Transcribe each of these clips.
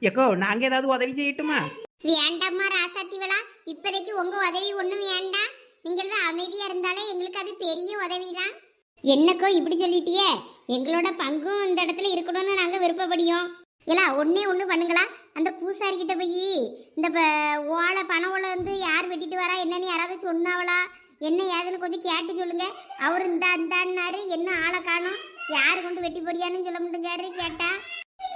Echo நாங்க ஏதாவது உதவி செய்யட்டுமா? வேண்டாம்மா ராசாத்திவளா. இப்போதைக்கு உங்க உதவி ஒண்ணும் வேண்டாம். நீங்கள் அமைதியா இருந்தாலே எங்களுக்கு அது பெரிய உதவிதான். என்னக்கோ இப்படி சொல்லிட்டியே? எங்களோட பங்கும் இந்த இடத்துல இருக்கணும்னு நாங்க விருப்பப்படியோம். இல்ல ஒன்னே ஒன்று பண்ணுங்களா? அந்த பூசாரி கிட்ட போய் இந்த ப- ஓலை பண ஓலை வந்து யார் வெட்டிட்டு வரா என்னன்னு யாராவது சொன்னாவளா? என்ன ஏதுன்னு கொஞ்சம் கேட்டு சொல்லுங்க. அவர் இந்த அந்தான்னாரு என்ன ஆளை காணும்? யார் கொண்டு வெட்டி போடியான்னு சொல்ல முடியுங்காரு கேட்டா.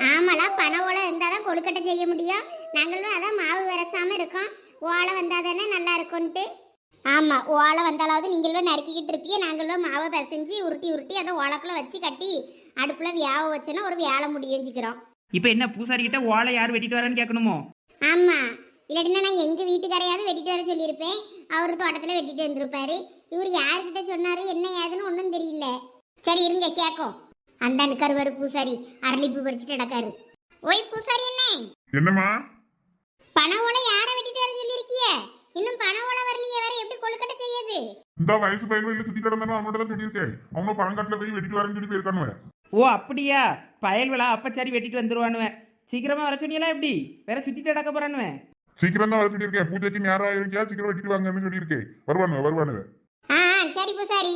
ஆமாலா பண ஓலை இருந்தாதான் கொழுக்கட்டை செய்ய முடியும். நாங்களும் அதான் மாவு விரசாம இருக்கோம். ஓலை வந்தால் தானே நல்லா இருக்கும்ன்ட்டு. ஆமாம் ஓலை வந்தாலாவது நீங்களும் நறுக்கிக்கிட்டு இருப்பிய நாங்களும் மாவை பிசைஞ்சு உருட்டி உருட்டி அதை ஓலைக்குள்ள வச்சு கட்டி அடுப்பில் வியாவை வச்சோன்னா ஒரு வேலை முடிஞ்சுக்கிறோம் இப்போ என்ன பூசாரி கிட்ட ஓலை யார் வெட்டிட்டு வரேன்னு கேட்கணுமோ? ஆமாம் இல்லாட்டினா நான் எங்கள் வீட்டுக்காரையாவது வெட்டிட்டு வர சொல்லியிருப்பேன். அவர் தோட்டத்தில் வெட்டிட்டு வந்திருப்பாரு. இவர் யார்கிட்ட சொன்னாரு என்ன ஏதுன்னு ஒன்றும் தெரியல. சரி இருங்க கேட்கும். அந்த கருவாரு பூசாரி அரளிப்பூ பறிச்சுட்டு நடக்காரு. ஓய் பூசாரி என்ன என்னம்மா? பண ஓலை யாரை வெட்டிட்டு வர சொல்லியிருக்கிய? இன்னும் பண ஓலை வரலையே வேற எப்படி கொழுக்கட்டை செய்யுது இந்த வயசு பையன் வெளியில சுத்தி கிடந்தானோ அவனோட தான் சொல்லியிருக்கேன் அவனும் பழங்காட்டுல போய் வெட்டிட்டு வரேன்னு சொல்லி போயிருக்கானுவன் ஓ அப்படியா? பயல் விழா அப்ப சரி வெட்டிட்டு வந்துருவானுவேன் சீக்கிரமா வர சொன்னீங்களா எப்படி? வேற சுத்திட்டு அடக்க போறானுவேன் சீக்கிரம் தான் வர சொல்லியிருக்கேன். பூஜைக்கு நேரம் இருக்கியா சீக்கிரம் வெட்டிட்டு வாங்கன்னு சொல்லியிருக்கேன் வருவானுவ வருவானுவ. ஆ ஆ, சரி பூசாரி.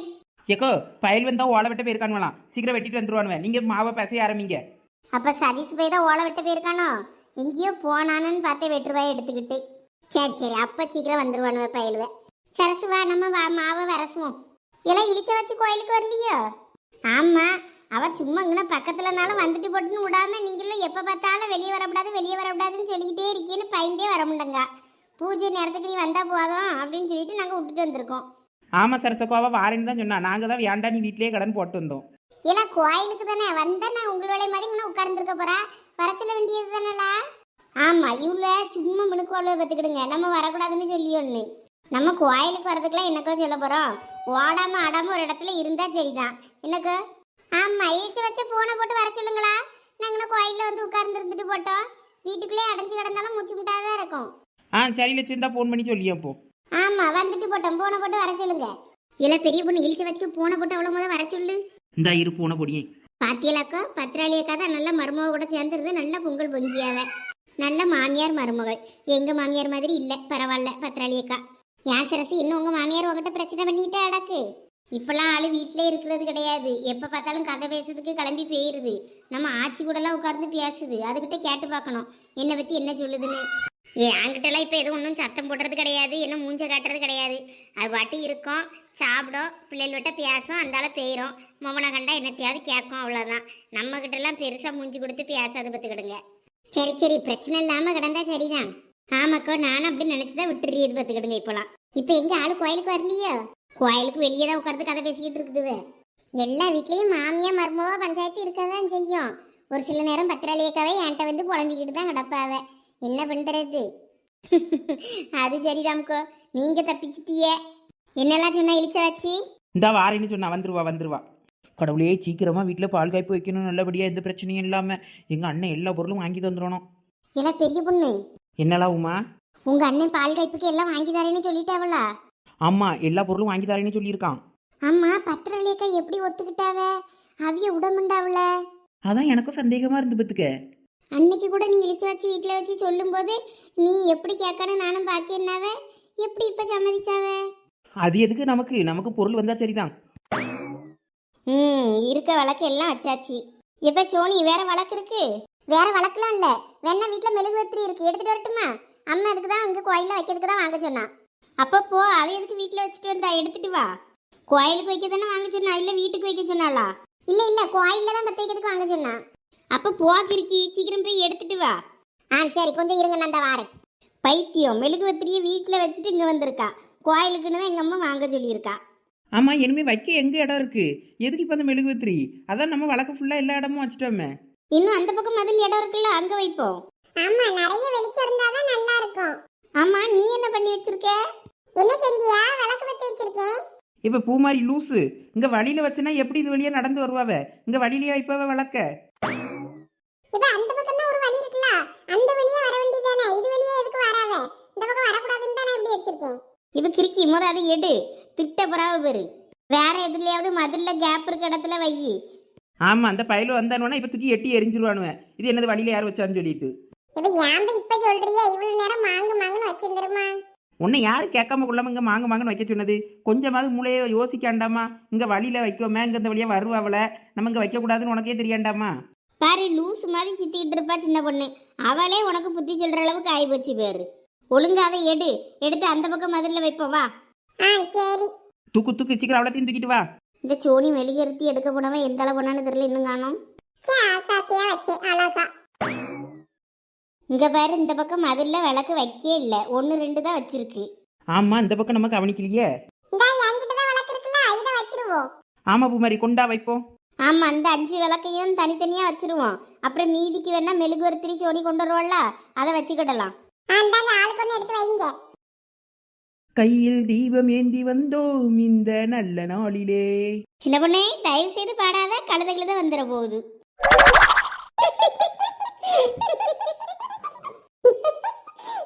ஏக்கோ பயல் வந்தா ஓலை வெட்ட போயிருக்கானுவலாம். சீக்கிரம் வெட்டிட்டு வந்துருவானுவேன். நீங்க மாவை பேச ஆரம்பிங்க. அப்ப சதீஷ் போய் தான் ஓலை விட்டு போயிருக்கானோ? எங்கேயோ போனானன்னு பார்த்து வெட்டுருவாய் எடுத்துக்கிட்டு. சரி சரி. அப்ப சீக்கிரம் வந்துருவானுவ பயிலுவ. சரசுவா நம்ம வா மாவை வரசுவோம். எல்லாம் இடிச்ச வச்சு கோயிலுக்கு வரலையோ? ஆமா. அவ சும்மா இங்கே பக்கத்துலனாலும் வந்துட்டு போட்டுன்னு விடாம நீங்களும் எப்போ பார்த்தாலும் வெளியே வரக்கூடாது வெளியே வரக்கூடாதுன்னு சொல்லிக்கிட்டே இருக்கீன்னு பயந்தே வர முடியங்க பூஜை நேரத்துக்கு நீ வந்தால் போதும் அப்படின்னு சொல்லிட்டு நாங்கள் விட்டுட்டு வந்திருக்கோம். ஆமா சரசக்கோவா வாரேன்னு தான் சொன்னா. நாங்க தான் வேண்டாம் நீ வீட்லயே கடன் போட்டு வந்தோம். இல்ல கோயிலுக்கு தானே வந்தா நான் உங்கள் வேலை மாதிரி இங்கே உட்கார்ந்துருக்க போறா? வர சொல்ல வேண்டியது தானேல? ஆமா இவ்வளோ சும்மா மினுக்கோளை பத்துக்கிடுங்க நம்ம வரக்கூடாதுன்னு சொல்லி ஒன்று நம்ம கோயிலுக்கு வரதுக்குலாம் என்னக்கோ சொல்ல போறோம்? ஓடாம ஆடாம ஒரு இடத்துல இருந்தா சரிதான். என்னக்கோ? ஆமா இழுத்து வச்ச போனை போட்டு வர சொல்லுங்களா? நாங்களும் கோயிலில் வந்து உட்கார்ந்து இருந்துட்டு போட்டோம். வீட்டுக்குள்ளே அடைஞ்சு கிடந்தாலும் மூச்சு முட்டாதான் இருக்கும். ஆ சரி லட்சுந்தா ஃபோன் பண்ணி சொல்லியே அப்போ ஆமா வந்துட்டு போட்டோம். போனை போட்டு வர சொல்லுங்க. இல்ல பெரிய பொண்ணு இழுத்து வச்சுட்டு போனை போட்டு அவ்வளோ முத வர சொல்லு. இந்த இரு பூனை பொடியே. பாத்தியலாக்கா பத்திராளி அக்கா தான் நல்ல மருமக கூட சேர்ந்துருந்து நல்ல பொங்கல் பொங்கியாவ. நல்ல மாமியார் மருமகள். எங்க மாமியார் மாதிரி இல்ல. பரவாயில்ல பத்திராளி அக்கா. ஏன் சரசு இன்னும் உங்க மாமியார் உங்ககிட்ட பிரச்சனை பண்ணிட்டே அடக்கு. இப்பெல்லாம் ஆளு வீட்டிலே இருக்கிறது கிடையாது. எப்ப பார்த்தாலும் கதை பேசுறதுக்கு கிளம்பி போயிருது. நம்ம ஆச்சி கூடலாம் உட்கார்ந்து பேசுது. அதுகிட்ட கேட்டு பார்க்கணும். என்னை பத்தி என்ன சொல்லுதுன்னு. என்கிட்டலாம் இப்போ எதுவும் ஒன்றும் சத்தம் போடுறது கிடையாது என்ன மூஞ்ச காட்டுறது கிடையாது. அது வாட்டி இருக்கும் சாப்பிடும் பிள்ளைகள்கிட்ட பேசும் அந்தால பெயரும் மொமனை கண்டா என்னத்தையாவது கேட்கும் அவ்வளோதான் நம்மக்கிட்டலாம் பெருசாக மூஞ்சி கொடுத்து பேசாத பார்த்துக்கிடுங்க. சரி சரி பிரச்சனை இல்லாமல் கிடந்தா சரிதான். ஆமாக்கோ நானும் அப்படி நினச்சிதான் விட்டுறியது பார்த்துக்கிடுங்க இப்போலாம். இப்போ எங்கே ஆள் கோயிலுக்கு வரலையோ? கோயிலுக்கு வெளியே தான் உட்காந்து கதை பேசிக்கிட்டு இருக்குதுவே. எல்லா வீட்லேயும் மாமியா மர்மவா பஞ்சாயத்து இருக்க தான் செய்யும். ஒரு சில நேரம் பத்திராளியக்காவே என்கிட்ட வந்து புலம்பிக்கிட்டு தான் கிடப்பாவே. என்ன பண்ணுறது அது சரிதாம்க்கோ நீங்க தப்பிச்சிட்டியே. என்னெல்லாம் சொன்னா இழிச்ச வச்சு இந்த வாரேன்னு சொன்னா வந்துருவா வந்துருவா. கடவுளே சீக்கிரமா வீட்டில் பால் காய்ப்பு வைக்கணும் நல்லபடியா எந்த பிரச்சனையும் இல்லாம எங்க அண்ணன் எல்லா பொருளும் வாங்கி தந்துடணும். எல்லாம் பெரிய பொண்ணு. என்னலாம் உமா? உங்க அண்ணன் பால் கைப்புக்கு எல்லாம் வாங்கி தரேன்னு சொல்லிட்டாவளா? ஆமா எல்லா பொருளும் வாங்கி தரேன்னு சொல்லியிருக்கான். அம்மா பத்திரலேக்கா எப்படி ஒத்துக்கிட்டாவ? அவிய உடம்புண்டாவல அதான் எனக்கும் சந்தேகமா இருந்து பத்துக்க. அன்னைக்கு கூட நீ இழிச்சு வச்சு வீட்டில் வச்சு சொல்லும்போது நீ எப்படி கேட்கணும் நானும் பாக்கியன்னாவ எப்படி இப்ப சம்மதிச்சாவ? அது எதுக்கு நமக்கு? நமக்கு பொருள் வந்தா சரிதான். ம் இருக்க வழக்கு எல்லாம் வச்சாச்சு இப்ப சோனி வேற வழக்கு இருக்கு? வேற வழக்குலாம் இல்ல. வேணா வீட்ல மெழுகுவத்திரி இருக்கு. எடுத்துட்டு வரட்டுமா? அம்மா அதுக்கு தான் அங்க கோயில்ல வைக்கிறதுக்கு தான் வாங்க சொன்னா அப்போ போ அவ எதுக்கு வீட்ல வச்சுட்டு வந்தா? எடுத்துட்டு வா. கோயிலுக்கு வைக்க தானே வாங்க சொன்னா? இல்ல வீட்டுக்கு வைக்க சொன்னாளா? இல்ல இல்ல கோயில்ல தான் பத்த வைக்கிறதுக்கு வாங்க சொன்னா அப்ப போக்கு இருக்கி சீக்கிரம் போய் எடுத்துட்டு வா. ஆ சரி கொஞ்சம் இருங்க நான் தான் வாரேன். பைத்தியம் மெழுகுவத்திரியை வீட்டில் வச்சுட்டு இங்கே வந்திருக்கா. கோயிலுக்குன்னு தான் எங்கள் அம்மா வாங்க சொல்லியிருக்கா. ஆமா இனிமே வைக்க எங்க இடம் இருக்கு? எதுக்கு இப்ப அந்த மெழுகுவத்திரி அதான் நம்ம வழக்கு ஃபுல்லா எல்லா இடமும் வச்சுட்டோமே. இன்னும் அந்த பக்கம் மதில் இடம் இருக்குல்ல அங்க வைப்போம். ஆமா நிறைய வெளிச்சம் இருந்தாதான் நல்லா இருக்கும். ஆமா நீ என்ன பண்ணி வச்சிருக்க? என்ன செஞ்சியா? விளக்கு பத்தி வச்சிருக்கேன். இப்ப பூமாரி லூசு இங்க வழியில வச்சுனா எப்படி இது வழியா நடந்து வருவாவ? இங்க வழியிலேயே வைப்பவ வழக்க இப்ப அந்த பக்கம் தான் ஒரு வழி இருக்குல்ல? அந்த வழியா வர வேண்டியதானே இது வழியா எதுக்கு வராத? இந்த பக்கம் வரக்கூடாதுன்னு தான் நான் இப்படி வச்சிருக்கேன். இப்ப கிறுக்கி முத அதை எடு. திட்ட புறாவு பெரு வேற எதுலயாவது மதுல்ல கேப் இருக்க இடத்துல வை. ஆமா அந்த பயல வந்தானோன்னா இப்ப தூக்கி எட்டி எரிஞ்சிருவானுவன் இது என்னது வழியில யார் வச்சான்னு சொல்லிட்டு. இப்ப ஏன் இப்ப சொல்றியா? இவ்வளவு நேரம் மாங்கு மாங்குன்னு வச்சிருந்துருமா? உன்னை யார் கேட்காம கொள்ளாம இங்கே மாங்க மாங்கன்னு வைக்க சொன்னது? கொஞ்சமாவது மூளையை யோசிக்காண்டாமா? இங்கே வழியில் வைக்கோமே இங்கே இந்த வழியாக வருவாவல நம்ம இங்கே வைக்கக்கூடாதுன்னு உனக்கே தெரியாண்டாமா? பாரு லூஸ் மாதிரி சித்திக்கிட்டு இருப்பா சின்ன பொண்ணு. அவளே உனக்கு புத்தி சொல்ற அளவுக்கு ஆகி போச்சு பேரு. ஒழுங்கா அதை எடு. எடுத்து அந்த பக்கம் மதுரில் வைப்போம் வா. ஆ சரி. தூக்கு தூக்கு சீக்கிரம் அவ்வளோத்தையும் தூக்கிட்டு வா. இந்த சோனி மெழுகுறுத்தி எடுக்க போனவன் எந்த அளவு பண்ணான்னு தெரியல இன்னும் காணும். இங்க பாரு இந்த பக்கம் மதுரில் விளக்கு வைக்கே இல்லை. ஒன்று ரெண்டு தான் வச்சிருக்கு. ஆமாம் இந்த பக்கம் நம்ம கவனிக்கலையே. ஆமாம் பூமாரி கொண்டா வைப்போம். ஆமா அந்த அஞ்சு விளக்கையும் தனித்தனியா வச்சிருவோம். அப்புறம் மீதிக்கு வேணா மெழுகுவர்த்திரி சோனி கொண்டு வருவோம்ல அதை வச்சுக்கிடலாம். ஆளுக்கு ஒன்று எடுத்து வைங்க. கையில் தீபம் ஏந்தி வந்தோம் இந்த நல்ல நாளிலே. சின்ன பொண்ணே தயவு செய்து பாடாத கழுத கழுத வந்துட போகுது.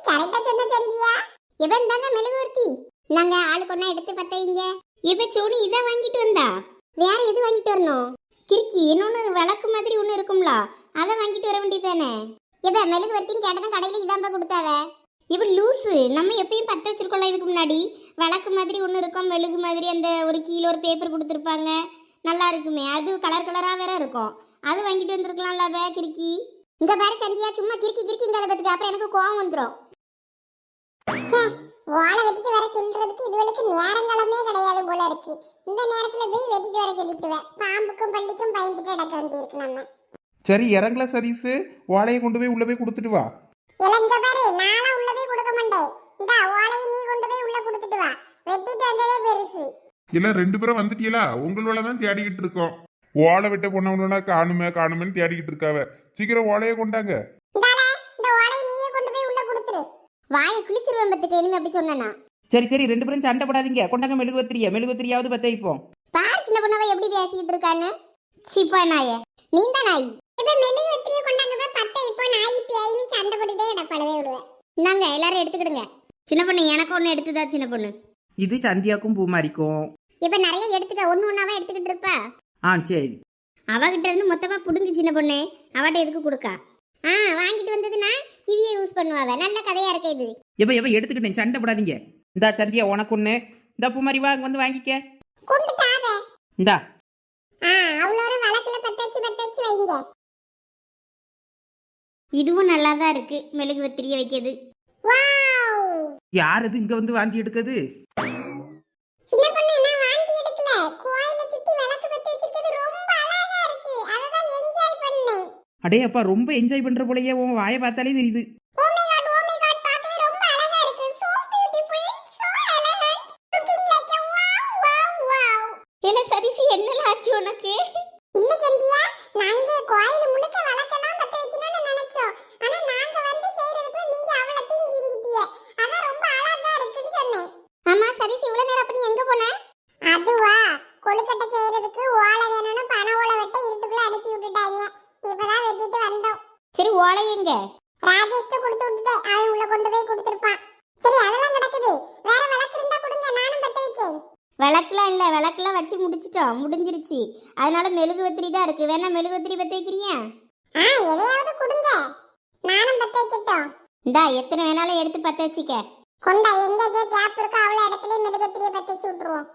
கரெக்டா சொன்ன சந்தியா இவன் தாங்க மெழுகுவர்த்தி நாங்க ஆளுக்கு ஒண்ணா எடுத்து பத்த வைங்க. இப்ப சோனி இதை வாங்கிட்டு வந்தா? வேற எது வாங்கிட்டு வரணும்? கிறுக்கி இன்னொன்று விளக்கு மாதிரி ஒன்று இருக்கும்ல? அதை வாங்கிட்டு வர வேண்டியதானே மெழுகு மெழுகுவர்த்தின்னு கேட்டதும் கடையில் இதாம்பா கொடுத்தாவ? இவன் லூசு. நம்ம எப்பயும் பத்த வச்சிருக்கோம்ல இதுக்கு முன்னாடி. விளக்கு மாதிரி ஒன்று இருக்கும் மெழுகு மாதிரி அந்த ஒரு கீழே ஒரு பேப்பர் கொடுத்துருப்பாங்க. நல்லா இருக்குமே. அது கலர் கலராக வேற இருக்கும். அது வாங்கிட்டு வந்திருக்கலாம்லாவே கிறுக்கி. இந்த பாரு சந்தியா சும்மா கிறுக்கி கிறுக்கிங்கிறத பத்துக்கு. அப்புறம் எனக்கு கோவம் வந்துடும் வாழை வெட்டிட்டு வர சொல்றதுக்கு இதுவரைக்கும் நேரங்களமே கிடையாது போல இருக்கு. இந்த நேரத்துல போய் வெட்டிட்டு வர சொல்லிட்டுவேன் பாம்புக்கும் பள்ளிக்கும் பயந்துட்டு நடக்க வேண்டியிருக்கு நம்ம. சரி இறங்கல சதீஷ் ஓலையை கொண்டு போய் உள்ள போய் கொடுத்துட்டு வா. இளங்க பாரு நானும் உள்ள போய் கொடுக்க மாட்டேன். இந்த ஓலையை நீ கொண்டு போய் உள்ள கொடுத்துட்டு வா. வெட்டிட்டு வந்ததே பெருசு. இல்ல ரெண்டு பேரும் வந்துட்டீங்களா உங்களோட தான் தேடிக்கிட்டு இருக்கோம். ஓலை விட்ட பொண்ணவனா காணுமே காணுமேன்னு தேடிக்கிட்டு இருக்காவ. சீக்கிரம் ஓலையை கொண்டாங்க இந்தாலே, இந்த ஓலையை நீயே கொண்டு போய் உள்ள கொடுத்துரு வாயை கிழிச்சிருவேன் பத்துக்கு இனிமே அப்படி சொன்னா சரி சரி ரெண்டு பேரும் சண்டை போடாதீங்க. கொண்டாங்க மெழுகுவத்திரியா மெழுகுவத்திரியாவது பற்ற வைப்போம் பாரு சின்ன பொண்ணவ எப்படி பேசிட்டு இருக்கான்னு. சிப்பா நாய. நீந்த நாய். இப்ப மெழுகு வெத்திரியை கொண்டாங்க பத்த இப்போ நாய் பேய்னு சண்டை போட்டுட்டே இடப்படவே விடுவேன். இந்தாங்க எல்லாரும் எடுத்துக்கிடுங்க. சின்ன பொண்ணு எனக்கு ஒன்று எடுத்துதா சின்ன பொண்ணு? இது சந்தியாக்கும் பூமாரிக்கும். இப்ப நிறைய எடுத்துக்க ஒன்று ஒன்றாவே எடுத்துக்கிட்டு இருப்பா? ஆ சரி. அவகிட்ட இருந்து மொத்தமா புடுங்கு சின்ன பொண்ணு. அவட்ட எதுக்கு கொடுக்கா? ஆ வாங்கிட்டு வந்ததுன்னா இவையே யூஸ் பண்ணுவாவ. நல்ல கதையா இருக்கே இது. எப்போ எப்போ எடுத்துக்கிட்டேன் சண்டை போடாதீங்க. இந்தா சந்தியா உனக்கு ஒன்று இந்த பூமாரி வா வந்து வாங்கிக்க. கொண்டு தாவ இந்தா. ஆ அவ்வளோ விளக்குல பத்த வச்சு பத்த வச்சு வைங்க. இதுவும் நல்லா தான் இருக்கு. மெழுகு வத்திரிய வைக்கிறது. வாவ். யார் அது இங்கே வந்து வாந்தி எடுக்குது சின்ன பொண்ணு நான் வாந்தி எடுக்கல கோயில சுத்தி விளக்கு பத்த வச்சிருக்கிறது ரொம்ப அழகா இருக்கு அத தான் என்ஜாய் பண்ணேன் அடே அப்பா ரொம்ப என்ஜாய் பண்ணுற போலயே உன் வாயை பார்த்தாலே தெரியுது. என்ன சரிசி என்னல ஆச்சு உனக்கு? இல்ல சந்தியா நாங்க கோயில் முழுக்க விளக்கெல்லாம் பத்த வைக்கணும்னு நினைச்சோம். ஆனா நாங்க வந்து செய்யறதுக்கு நீங்க அவ்வளத்தையும் செஞ்சிட்டீங்க அதான் ரொம்ப அழகா இருக்குன்னு சொன்னேன். ஆமா சரிசி இவ்வளவு நேரம் அப்ப நீ எங்க போன? அதுவா கொழுக்கட்டை செய்யறதுக்கு ஓலை வேணும்னு பண ஓலை வெட்ட இருட்டுக்குள்ள அனுப்பி விட்டுட்டாங்க இப்பதான் வெட்டிட்டு வந்தோம் சரி ஓலை எங்க ராஜேஷ்ட கொடுத்து விட்டுட்டேன். அவன் உள்ள கொண்டு போய் கொடுத்துருப்பான். சரி அதெல்லாம் கிடக்குது வேற விளக்கு இருந்தா கொடுங்க. நானும் பத்த வைக்கேன். விளக்குலாம் இல்லை. விளக்குலாம் வச்சு முடிச்சிட்டோம். முடிஞ்சிருச்சு. அதனால மெழுகுவத்திரி தான் இருக்கு. வேணா மெழுகுவத்திரி பத்த வைக்கிறியா? ஆ எதையாவது கொடுங்க. நானும் பத்த வைக்கட்டும். இந்தா எத்தனை வேணாலும் எடுத்து பத்த வச்சுக்க. கொண்டா எங்க எங்க கேப் இருக்கோ அவ்வளோ இடத்துல மெழுகுவத்திரியை பத்த வச்சு விட்டுருவோம்.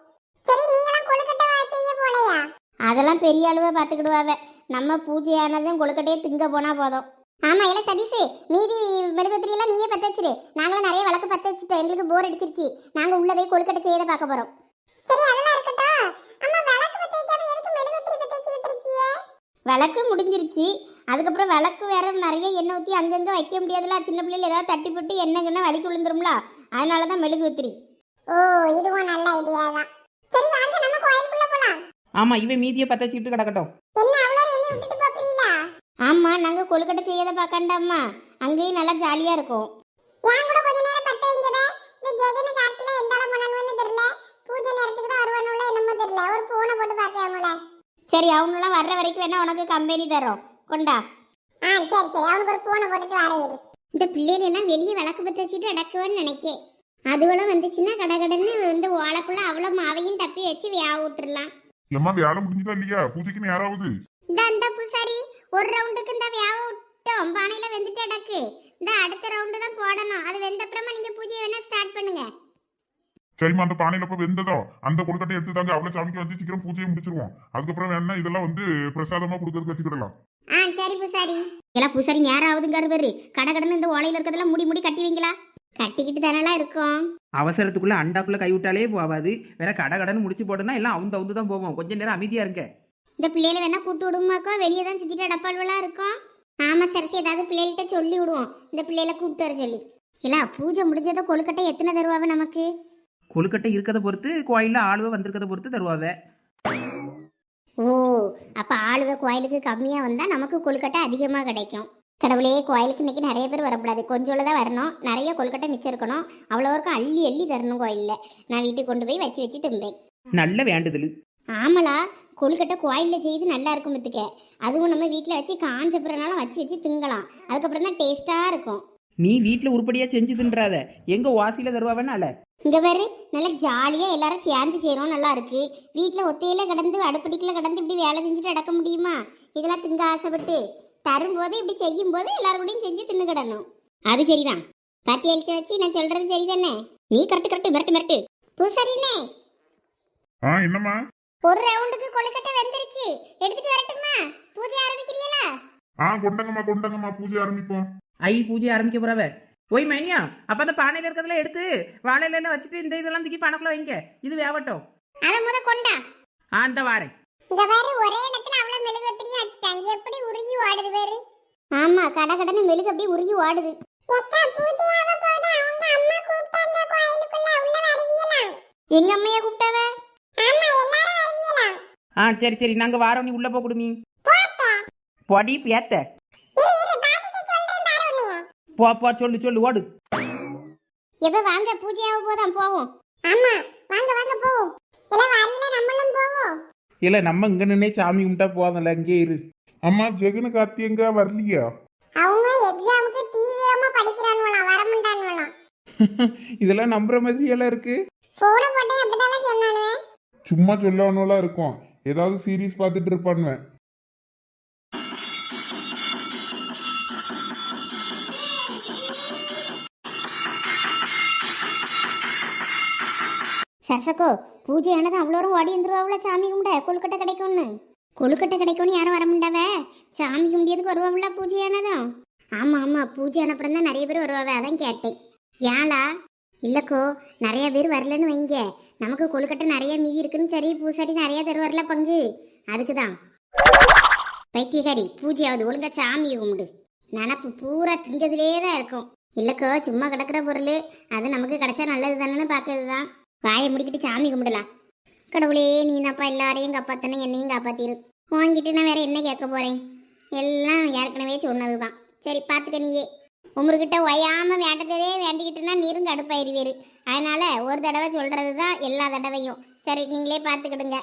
சரி நீங்களாம் கொழுக்கட்டை செய்ய போலையா? அதெல்லாம் பெரிய அளவு பார்த்துக்கிடுவாவ. நம்ம பூஜையானதும் கொழுக்கட்டையே திங்க போனா போதும். ஆமா இல்ல சதீஷ் மீதி மெழுகுத்திரி எல்லாம் நீயே பத்த வச்சிரு. நாங்களும் நிறைய விளக்கு பத்த வச்சுட்டோம். எங்களுக்கு போர் அடிச்சிருச்சு. நாங்க உள்ள போய் கொழுக்கட்டை செய்யறத பார்க்க போறோம். சரி அதெல்லாம் இருக்கட்டும். அம்மா விளக்கு பத்த பத்த வச்சுட்டு முடிஞ்சிருச்சு. அதுக்கப்புறம் விளக்கு வேற நிறைய எண்ணெய் ஊற்றி அங்கங்க வைக்க முடியாதுல. சின்ன பிள்ளைல ஏதாவது தட்டி போட்டு எண்ணெய் கிண்ண வலிக்கு விழுந்துரும்ல. அதனால தான் மெழுகுத்திரி. ஓ இதுவும் நல்ல ஐடியா தான். சரி வாங்க நம்ம கோயிலுக்குள்ள போலாம். ஆமாம் இவன் மீதியை பற்ற வச்சுக்கிட்டு கிடக்கட்டும். என்ன போறீங்களா ஆமா நாங்க கொழுக்கட்டை செய்யத பார்க்கண்டாம்மா. அங்கேயும் நல்லா ஜாலியா இருக்கும். ஏன் கூட கொஞ்ச நேரம் பத்த வைங்கவே. இந்த ஜெகன காட்டுல எந்த அளவு பண்ணணும்னு தெரியல. பூஜை நேரத்துக்கு தான் வருவானுல என்னமோ தெரியல. ஒரு பூனை போட்டு பார்க்கலாம்ல சரி அவனுலாம் வர்ற வரைக்கும் வேணா உனக்கு கம்பெனி தரோம் கொண்டா. ஆ சரி சரி. அவனுக்கு ஒரு பூனை போட்டுட்டு வரையிரு இந்த பிள்ளைகள் எல்லாம் வெளியே விளக்கு பத்த வச்சுட்டு அடக்குவேன்னு நினைக்கேன். அதுவெல்லாம் வந்துச்சுன்னா கடகடன்னு இந்த ஓலைக்குள்ள அவ்வளோ மாவையும் தப்பி வச்சு வியா விட்டுறலாம் எம்மா வேலை முடிஞ்சுதா இல்லையா? பூஜைக்கு நேரம் ஆகுது. இந்த அந்த பூசாரி ஒரு ரவுண்டுக்கு இந்த வியாவு டோம், பானையில வெந்துட்டு அடக்கு இந்த அடுத்த ரவுண்டு தான் போடணும். அது வெந்த அப்புறமா நீங்க பூஜையை வேணா ஸ்டார்ட் பண்ணுங்க. சரிம்மா அந்த பானையில இப்ப வெந்ததோ அந்த கொழுக்கட்டை எடுத்து தாங்க அவ்வளவு சாமிக்கு வச்சு சீக்கிரம் பூஜையை முடிச்சிருவோம். அதுக்கப்புறம் வேணா இதெல்லாம் வந்து பிரசாதமா கொடுக்கறதுக்கு வச்சுக்கிடலாம். ஆ சரி பூசாரி. எல்லாம் பூசாரி நேரம் ஆகுதுங்காரு பேரு. கடை கடன்னு இந்த ஓலையில இருக்கிறதெல்லாம் முடி முடி கட்டி வைங்களா? கட்டிக்கிட்டு தானலாம் இருக்கும். அவசரத்துக்குள்ள அண்டாக்குள்ள கை விட்டாலே போகாது வேற கடை கடன் முடிச்சு போட்டுனா எல்லாம் அவுந்து அவுந்து தான் போவோம். கொஞ்ச நேரம் அமைதியா இருங்க. இந்த பிள்ளைகளை வேணா கூட்டு விடுமாக்கோ வெளியே தான் சுத்திட்டு அடப்பாள்வெல்லாம் இருக்கும் ஆமா சரசி ஏதாவது பிள்ளைகள்கிட்ட சொல்லி விடுவோம். இந்த பிள்ளைகளை கூப்பிட்டு வர சொல்லி. இல்ல பூஜை முடிஞ்சதை கொழுக்கட்டை எத்தனை தருவாவ நமக்கு? கொழுக்கட்டை இருக்கிறத பொறுத்து கோயில்ல ஆளுவ வந்திருக்கிறத பொறுத்து தருவாவ. ஓ அப்ப ஆளுவ கோயிலுக்கு கம்மியா வந்தா நமக்கு கொழுக்கட்டை அதிகமா கிடைக்கும். கடவுளே கோயிலுக்கு இன்னைக்கு நிறைய பேர் வரக்கூடாது. கொஞ்சோல தான் வரணும். நிறைய கொழுக்கட்டை மிச்சம் இருக்கணும். அவ்வளோருக்கும் அள்ளி அள்ளி தரணும் கோயில்ல. நான் வீட்டுக்கு கொண்டு போய் வச்சு வச்சு திம்பேன். நல்ல வேண்டுதல். ஆமலா கொழுக்கட்டை கோயிலில் செய்து நல்லா இருக்கும் பத்துக்க அதுவும் நம்ம வீட்டில் வச்சு காஞ்சப்புறனால வச்சு வச்சு திங்கலாம். அதுக்கப்புறம் தான் டேஸ்ட்டாக இருக்கும். நீ வீட்டுல உருப்படியா செஞ்சு தின்றாத. எங்க வாசியில தருவாவனால இங்கே பாரு நல்லா ஜாலியாக எல்லாரும் சேர்ந்து செய்கிறோம் நல்லா இருக்கு. வீட்டில் ஒத்தையில கிடந்து அடுப்படிக்கில் கிடந்து இப்படி வேலை செஞ்சுட்டு அடக்க முடியுமா? இதெல்லாம் திங்க ஆசைப்பட்டு. தரும்போது இப்படி செய்யும்போது எல்லாரும் கூடயும் செஞ்சு தின்னுக்கிடணும் அது சரிதான். பாத்தி அழிச்சு வச்சு நான் சொல்றது சரிதானே? நீ கரெக்ட் கரெக்ட் மிரட்டு மிரட்டு. பூசரினே ஆ என்னம்மா? ஒரு ரவுண்டுக்கு கொழுக்கட்டை வெந்துருச்சு. எடுத்துட்டு வரட்டுமா? பூஜை ஆரம்பிக்கிறீங்களா ஆ கொண்டங்கம்மா கொண்டங்கம்மா பூஜை ஆரம்பிப்போம். ஐ பூஜை ஆரம்பிக்க போறவ. ஓய் மைனியா அப்ப அந்த பானையில இருக்கிறதுல எடுத்து வாழையில எல்லாம் வச்சுட்டு இந்த இதெல்லாம் தூக்கி பானைக்குள்ள வைங்க. இது வேவட்டும். அதை முத கொண்டா. ஆ அந்த வாரேன். இந்த பாரு ஒரே இடத்துல அவ்வளவு மெழுகுவத்திரியும் வச்சுட்டாங்க எப்படி உருகி ஓடுது பாரு. ஆமா கட கடன்னு மெழுகு அப்படியே உருகி ஓடுது. எங்க அம்மையா கூப்பிட்டாவ? ஆ சரி சரி. நாங்க வாரோம். நீ உள்ள போ குடுமி. பொடி பேத்த. போ போ சொல்லு சொல்லு ஓடு. எப்ப வாங்க? பூஜையாக போதான் போவோம். ஆமா வாங்க வாங்க போவோம். இல்ல வாரியில நம்மளும் போவோம். இல்ல நம்ம இங்க நின்னே சாமி கும்பிட்டா போதும்ல இங்கே இரு. அம்மா ஜெகனு கார்த்தி எங்க வரலையா? அவங்க எக்ஸாமுக்கு தீவிரமா படிக்கிறானுவலாம் வரமாட்டானுவலாம் இதெல்லாம் நம்புற மாதிரி எல்லாம் இருக்கு போன போட்டே அப்படிதானே சொன்னானுவே? சும்மா சொல்லவனோலாம் இருக்கும். ஏதாவது சீரீஸ் பார்த்துட்டு இருப்பானுவேன் சரசக்கோ பூஜை ஆனது அவ்வளோரும் ஓடி வந்துருவாவுல சாமி கும்பிட கொழுக்கட்டை கிடைக்கும்னு. கொழுக்கட்டை கிடைக்கும்னு யாரும் வர மாட்டாவ சாமி கும்பியதுக்கு வருவாவுல பூஜை ஆனதும். ஆமா ஆமா பூஜை ஆனப்புறம் தான் நிறைய பேர் வருவாவே அதான் கேட்டேன். ஏலா இல்லைக்கோ நிறைய பேர் வரலன்னு வைங்க. நமக்கு கொழுக்கட்டை நிறைய மீதி இருக்குன்னு சரி பூசாரி நிறைய தருவார்ல பங்கு. அதுக்கு தான் பைத்தியகாரி பூஜையாவது ஒழுங்கா சாமி கும்பிடு. நினப்பு பூரா திங்கதிலே தான் இருக்கும். இல்லைக்கோ சும்மா கிடக்கிற பொருள் அது நமக்கு கிடைச்சா நல்லது தானேன்னு பார்க்கறது தான் வாயை முடிக்கிட்டு சாமி கும்பிடலாம். கடவுளே நீ தான்ப்பா எல்லாரையும் காப்பாத்தன என்னையும் காப்பாத்திரு. வாங்கிட்டு நான் வேற என்ன கேட்க போறேன்? எல்லாம் ஏற்கனவே சொன்னது தான் சரி பார்த்துக்க நீயே. உங்ககிட்ட ஒயாமல் வேண்டதே வேண்டிக்கிட்டுனா நீரும் கடுப்பாயிருவீர் அதனால் ஒரு தடவை சொல்கிறது தான் எல்லா தடவையும். சரி நீங்களே பார்த்துக்கிடுங்க.